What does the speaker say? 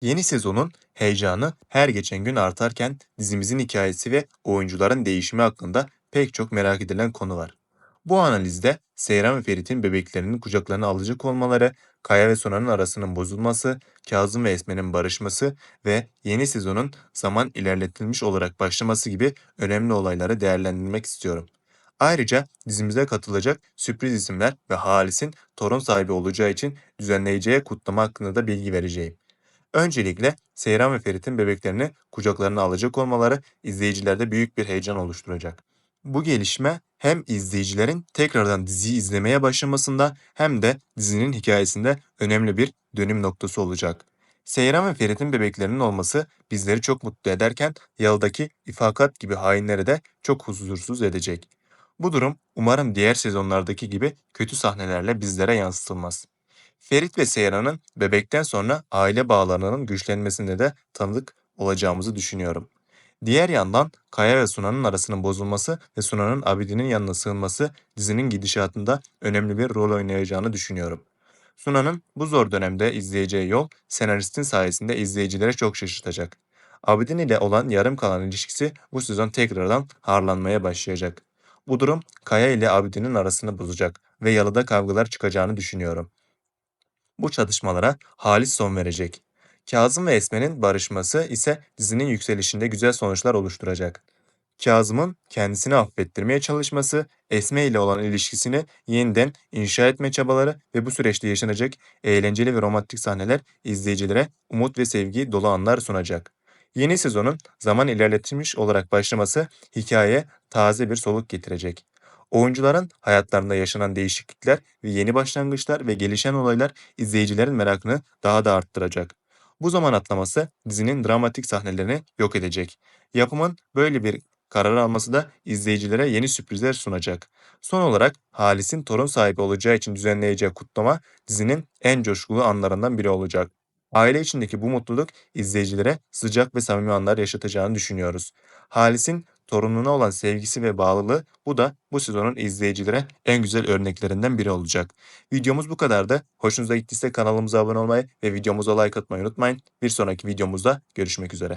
Yeni sezonun heyecanı her geçen gün artarken dizimizin hikayesi ve oyuncuların değişimi hakkında pek çok merak edilen konu var. Bu analizde Seyran ve Ferit'in bebeklerinin kucaklarına alacak olmaları, Kaya ve Sunan'ın arasının bozulması, Kazım ve Esme'nin barışması ve yeni sezonun zaman ilerletilmiş olarak başlaması gibi önemli olayları değerlendirmek istiyorum. Ayrıca dizimize katılacak sürpriz isimler ve Halis'in torun sahibi olacağı için düzenleyeceği kutlama hakkında da bilgi vereceğim. Öncelikle Seyran ve Ferit'in bebeklerini kucaklarına alacak olmaları izleyicilerde büyük bir heyecan oluşturacak. Bu gelişme hem izleyicilerin tekrardan diziyi izlemeye başlamasında hem de dizinin hikayesinde önemli bir dönüm noktası olacak. Seyran ve Ferit'in bebeklerinin olması bizleri çok mutlu ederken Yalı'daki ifakat gibi hainleri de çok huzursuz edecek. Bu durum umarım diğer sezonlardaki gibi kötü sahnelerle bizlere yansıtılmaz. Ferit ve Seyran'ın bebekten sonra aile bağlarının güçlenmesinde de tanıdık olacağımızı düşünüyorum. Diğer yandan Kaya ve Sunan'ın arasının bozulması ve Sunan'ın Abidin'in yanına sığınması dizinin gidişatında önemli bir rol oynayacağını düşünüyorum. Sunan'ın bu zor dönemde izleyeceği yol senaristin sayesinde izleyicilere çok şaşırtacak. Abidin ile olan yarım kalan ilişkisi bu sezon tekrardan harlanmaya başlayacak. Bu durum Kaya ile Abidin'in arasını bozacak ve yalıda kavgalar çıkacağını düşünüyorum. Bu çatışmalara Halis son verecek. Kazım ve Esme'nin barışması ise dizinin yükselişinde güzel sonuçlar oluşturacak. Kazım'ın kendisini affettirmeye çalışması, Esme ile olan ilişkisini yeniden inşa etme çabaları ve bu süreçte yaşanacak eğlenceli ve romantik sahneler izleyicilere umut ve sevgi dolu anlar sunacak. Yeni sezonun zaman ilerletilmiş olarak başlaması hikayeye taze bir soluk getirecek. Oyuncuların hayatlarında yaşanan değişiklikler ve yeni başlangıçlar ve gelişen olaylar izleyicilerin merakını daha da arttıracak. Bu zaman atlaması dizinin dramatik sahnelerini yok edecek. Yapımın böyle bir karar alması da izleyicilere yeni sürprizler sunacak. Son olarak Halis'in torun sahibi olacağı için düzenleyeceği kutlama dizinin en coşkulu anlarından biri olacak. Aile içindeki bu mutluluk izleyicilere sıcak ve samimi anlar yaşatacağını düşünüyoruz. Halis'in torununa olan sevgisi ve bağlılığı bu da bu sezonun izleyicilere en güzel örneklerinden biri olacak. Videomuz bu kadardı. Hoşunuza gittiyse kanalımıza abone olmayı ve videomuza like atmayı unutmayın. Bir sonraki videomuzda görüşmek üzere.